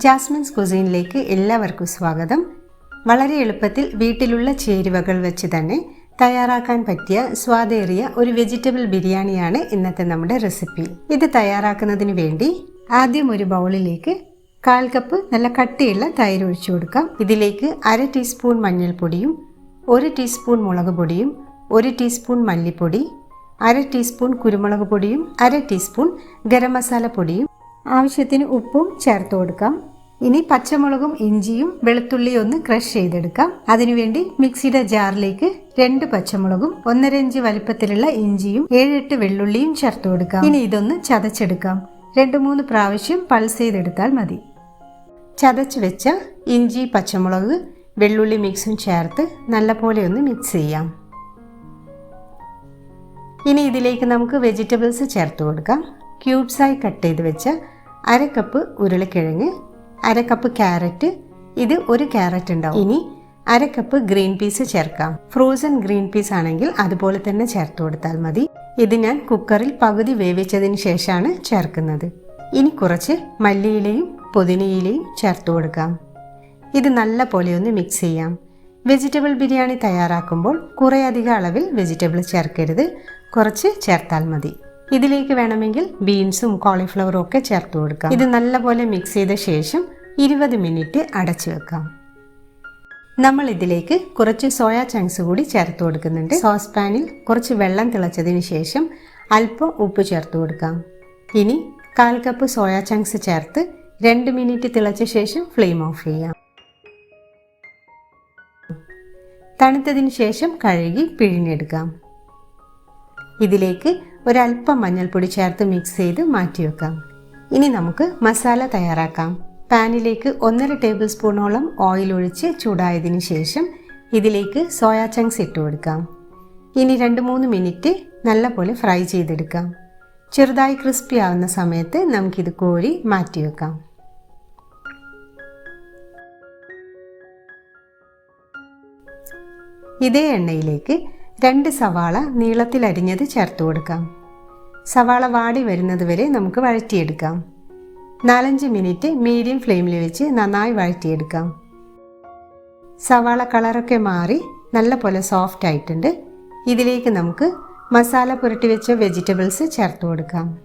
Jasmine's കുസീനിലേക്ക് എല്ലാവർക്കും സ്വാഗതം. വളരെ എളുപ്പത്തിൽ വീട്ടിലുള്ള ചേരുവകൾ വെച്ച് തന്നെ തയ്യാറാക്കാൻ പറ്റിയ സ്വാദേറിയ ഒരു വെജിറ്റബിൾ ബിരിയാണിയാണ് ഇന്നത്തെ നമ്മുടെ റെസിപ്പി ഇത് തയ്യാറാക്കുന്നതിന് വേണ്ടി ആദ്യം ഒരു ബൗളിലേക്ക് കാൽ കപ്പ് നല്ല കട്ടിയുള്ള തൈര് ഒഴിച്ചു കൊടുക്കാം. ഇതിലേക്ക് അര ടീസ്പൂൺ മഞ്ഞൾപ്പൊടിയും ഒരു ടീസ്പൂൺ മുളക് പൊടിയും ഒരു ടീസ്പൂൺ മല്ലിപ്പൊടി അര ടീസ്പൂൺ കുരുമുളക് പൊടിയും അര ടീസ്പൂൺ ഗരം മസാല പൊടിയും ആവശ്യത്തിന് ഉപ്പും ചേർത്ത് കൊടുക്കാം. ഇനി പച്ചമുളകും ഇഞ്ചിയും വെളുത്തുള്ളിയും ഒന്ന് ക്രഷ് ചെയ്തെടുക്കാം. അതിനുവേണ്ടി മിക്സിയുടെ ജാറിലേക്ക് രണ്ട് പച്ചമുളകും ഒന്നര ഇഞ്ച് വലിപ്പത്തിലുള്ള ഇഞ്ചിയും ഏഴെട്ട് വെള്ളുള്ളിയും ചേർത്ത് കൊടുക്കാം. ഇനി ഇതൊന്ന് ചതച്ചെടുക്കാം. രണ്ട് മൂന്ന് പ്രാവശ്യം പൾസ് ചെയ്തെടുത്താൽ മതി. ചതച്ച് വെച്ച ഇഞ്ചി പച്ചമുളക് വെള്ളുള്ളി മിക്സും ചേർത്ത് നല്ലപോലെ ഒന്ന് മിക്സ് ചെയ്യാം. ഇനി ഇതിലേക്ക് നമുക്ക് വെജിറ്റബിൾസ് ചേർത്ത് കൊടുക്കാം. ക്യൂബ്സായി കട്ട് ചെയ്ത് വെച്ച അര കപ്പ് ഉരുളക്കിഴങ്ങ് അര കപ്പ് ക്യാരറ്റ് ഇത് ഒരു ക്യാരറ്റ് ഉണ്ടാവും. ഇനി അര കപ്പ് ഗ്രീൻ പീസ് ചേർക്കാം. ഫ്രോസൺ ഗ്രീൻ പീസ് ആണെങ്കിൽ അതുപോലെ തന്നെ ചേർത്ത് കൊടുത്താൽ മതി. ഇത് ഞാൻ കുക്കറിൽ പകുതി വേവിച്ചതിന് ശേഷമാണ് ചേർക്കുന്നത്. ഇനി കുറച്ച് മല്ലിയിലയും പുതിനയിലയും ചേർത്ത് കൊടുക്കാം. ഇത് നല്ല ഒന്ന് മിക്സ് ചെയ്യാം. വെജിറ്റബിൾ ബിരിയാണി തയ്യാറാക്കുമ്പോൾ കുറേയധികം അളവിൽ വെജിറ്റബിൾ ചേർക്കരുത്. കുറച്ച് ചേർത്താൽ മതി. ഇതിലേക്ക് വേണമെങ്കിൽ ബീൻസും കോളിഫ്ലവറും ഒക്കെ ചേർത്ത് കൊടുക്കാം. ഇത് നല്ലപോലെ മിക്സ് ചെയ്ത ശേഷം ഇരുപത് മിനിറ്റ് അടച്ചു വെക്കാം. നമ്മൾ ഇതിലേക്ക് കുറച്ച് സോയാ ചങ്ക്സ് കൂടി ചേർത്ത് കൊടുക്കുന്നുണ്ട്. സോസ് പാനിൽ കുറച്ച് വെള്ളം തിളച്ചതിന് ശേഷം അല്പം ഉപ്പ് ചേർത്ത് കൊടുക്കാം. ഇനി കാൽ കപ്പ് സോയാ ചങ്ക്സ് ചേർത്ത് രണ്ട് മിനിറ്റ് തിളച്ച ശേഷം ഫ്ലെയിം ഓഫ് ചെയ്യാം. തണുത്തതിന് ശേഷം കഴുകി പിഴിഞ്ഞെടുക്കാം. ഇതിലേക്ക് ഒരല്പം മഞ്ഞൾപ്പൊടി ചേർത്ത് മിക്സ് ചെയ്ത് മാറ്റി വെക്കാം. ഇനി നമുക്ക് മസാല തയ്യാറാക്കാം. പാനിലേക്ക് ഒന്നര ടേബിൾ സ്പൂണോളം ഓയിൽ ഒഴിച്ച് ചൂടായതിനു ശേഷം ഇതിലേക്ക് സോയാ ചങ്ക്സ് ഇട്ട് കൊടുക്കാം. ഇനി രണ്ട് മൂന്ന് മിനിറ്റ് നല്ലപോലെ ഫ്രൈ ചെയ്തെടുക്കാം. ചെറുതായി ക്രിസ്പി ആവുന്ന സമയത്ത് നമുക്കിത് കോരി മാറ്റി വെക്കാം. ഇതേ എണ്ണയിലേക്ക് രണ്ട് സവാള നീളത്തിൽ അരിഞ്ഞത് ചേർത്ത് കൊടുക്കാം. സവാള വാടി വരുന്നത് വരെ നമുക്ക് വഴറ്റിയെടുക്കാം. നാലഞ്ച് മിനിറ്റ് മീഡിയം ഫ്ലെയിമിൽ വെച്ച് നന്നായി വഴറ്റിയെടുക്കാം. സവാള കളറൊക്കെ മാറി നല്ല പോലെ സോഫ്റ്റ് ആയിട്ടുണ്ട്. ഇതിലേക്ക് നമുക്ക് മസാല പുരട്ടി വെച്ച വെജിറ്റബിൾസ് ചേർത്ത് കൊടുക്കാം.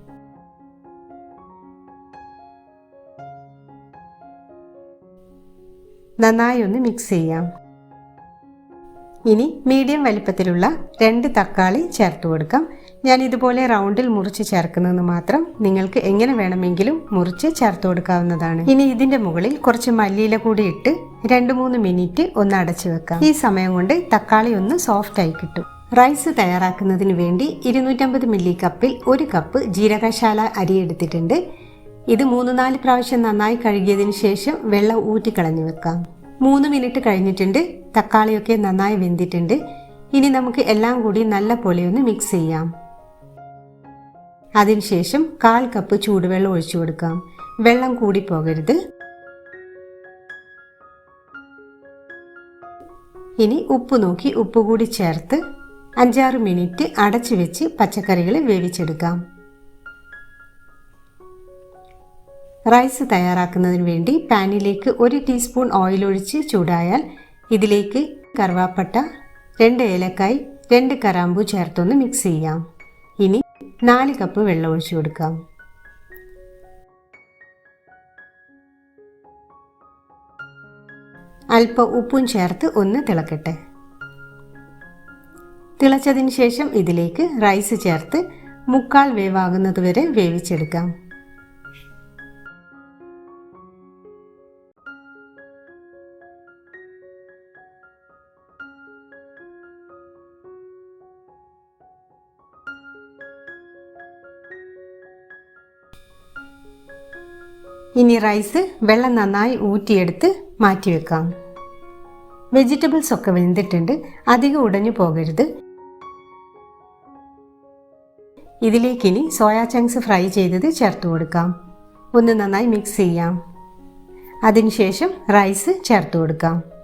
നന്നായി ഒന്ന് മിക്സ് ചെയ്യാം. ഇനി മീഡിയം വലിപ്പത്തിലുള്ള രണ്ട് തക്കാളി ചേർത്ത് കൊടുക്കാം. ഞാൻ ഇതുപോലെ റൗണ്ടിൽ മുറിച്ച് ചേർക്കുന്നതെന്ന് മാത്രം നിങ്ങൾക്ക് എങ്ങനെ വേണമെങ്കിലും മുറിച്ച് ചേർത്ത് കൊടുക്കാവുന്നതാണ്. ഇനി ഇതിന്റെ മുകളിൽ കുറച്ച് മല്ലിയില കൂടി ഇട്ട് രണ്ട് മൂന്ന് മിനിറ്റ് ഒന്ന് അടച്ചു വെക്കാം. ഈ സമയം കൊണ്ട് തക്കാളി ഒന്ന് സോഫ്റ്റ് ആയി കിട്ടും. റൈസ് തയ്യാറാക്കുന്നതിന് വേണ്ടി ഇരുന്നൂറ്റമ്പത് മില്ലി കപ്പിൽ ഒരു കപ്പ് ജീരകശാല അരി എടുത്തിട്ടുണ്ട്. ഇത് മൂന്ന് നാല് പ്രാവശ്യം നന്നായി കഴുകിയതിന് ശേഷം വെള്ളം ഊറ്റിക്കളഞ്ഞു വെക്കാം. മൂന്ന് മിനിറ്റ് കഴിഞ്ഞിട്ടുണ്ട്. തക്കാളിയൊക്കെ നന്നായി വെന്തിട്ടുണ്ട്. ഇനി നമുക്ക് എല്ലാം കൂടി നല്ല പോലെ ഒന്ന് മിക്സ് ചെയ്യാം. അതിനുശേഷം കാൽ കപ്പ് ചൂടുവെള്ളം ഒഴിച്ചു കൊടുക്കാം. വെള്ളം കൂടി പോകരുത്. ഇനി ഉപ്പ് നോക്കി ഉപ്പ് കൂടി ചേർത്ത് അഞ്ചാറ് മിനിറ്റ് അടച്ചു വെച്ച് പച്ചക്കറികൾ വേവിച്ചെടുക്കാം. റൈസ് തയ്യാറാക്കുന്നതിന് വേണ്ടി പാനിലേക്ക് ഒരു ടീസ്പൂൺ ഓയിൽ ഒഴിച്ച് ചൂടായാൽ ഇതിലേക്ക് കറുവാപ്പട്ട രണ്ട് ഏലക്കായ് രണ്ട് കറാമ്പു ചേർത്തൊന്ന് മിക്സ് ചെയ്യാം. ഇനി നാല് കപ്പ് വെള്ളം ഒഴിച്ചു കൊടുക്കാം. അല്പം ഉപ്പും ചേർത്ത് ഒന്ന് തിളക്കട്ടെ. തിളച്ചതിന് ശേഷം ഇതിലേക്ക് റൈസ് ചേർത്ത് മുക്കാൽ വേവാകുന്നതുവരെ വേവിച്ചെടുക്കാം. ഇനി റൈസ് വെള്ളം നന്നായി ഊറ്റിയെടുത്ത് മാറ്റി വെക്കാം വെജിറ്റബിൾസ് ഒക്കെ വെന്തിട്ടുണ്ട്. അധികം ഉടഞ്ഞു പോകരുത്. ഇതിലേക്ക് ഇനി സോയാ ചങ്ക്സ് ഫ്രൈ ചെയ്തത് ചേർത്ത് കൊടുക്കാം. ഒന്ന് നന്നായി മിക്സ് ചെയ്യാം. അതിനുശേഷം റൈസ് ചേർത്ത് കൊടുക്കാം.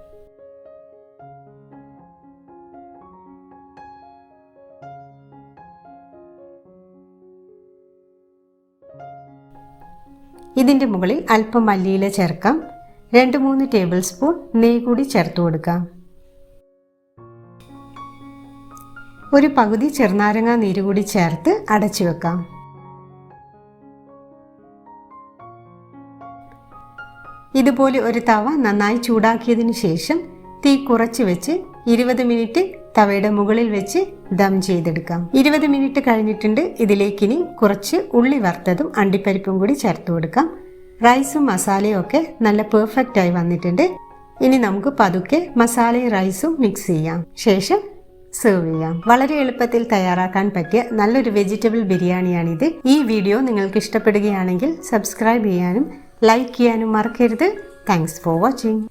ഇതിന്റെ മുകളിൽ അല്പം മല്ലിയില ചേർക്കാം. രണ്ട് മൂന്ന് ടേബിൾ സ്പൂൺ നെയ്യ് കൂടി ചേർത്ത് കൊടുക്കാം. ഒരു പകുതി ചെറുനാരങ്ങ നീര് കൂടി ചേർത്ത് അടച്ചു വെക്കാം. ഇതുപോലെ ഒരു തവ നന്നായി ചൂടാക്കിയതിന് ശേഷം തീ കുറച്ച് വെച്ച് ഇരുപത് മിനിറ്റ് തവയുടെ മുകളിൽ വെച്ച് ദം ചെയ്തെടുക്കാം. ഇരുപത് മിനിറ്റ് കഴിഞ്ഞിട്ടുണ്ട്. ഇതിലേക്ക് ഇനി കുറച്ച് ഉള്ളി വറുത്തതും അണ്ടിപ്പരിപ്പും കൂടി ചേർത്ത് കൊടുക്കാം. റൈസും മസാലയും ഒക്കെ നല്ല പെർഫെക്റ്റ് ആയി വന്നിട്ടുണ്ട്. ഇനി നമുക്ക് പതുക്കെ മസാലയും റൈസും മിക്സ് ചെയ്യാം. ശേഷം സെർവ് ചെയ്യാം. വളരെ എളുപ്പത്തിൽ തയ്യാറാക്കാൻ പറ്റിയ നല്ലൊരു വെജിറ്റബിൾ ബിരിയാണിയാണിത്. ഈ വീഡിയോ നിങ്ങൾക്ക് ഇഷ്ടപ്പെടുകയാണെങ്കിൽ സബ്സ്ക്രൈബ് ചെയ്യാനും ലൈക്ക് ചെയ്യാനും മറക്കരുത്. Thanks for watching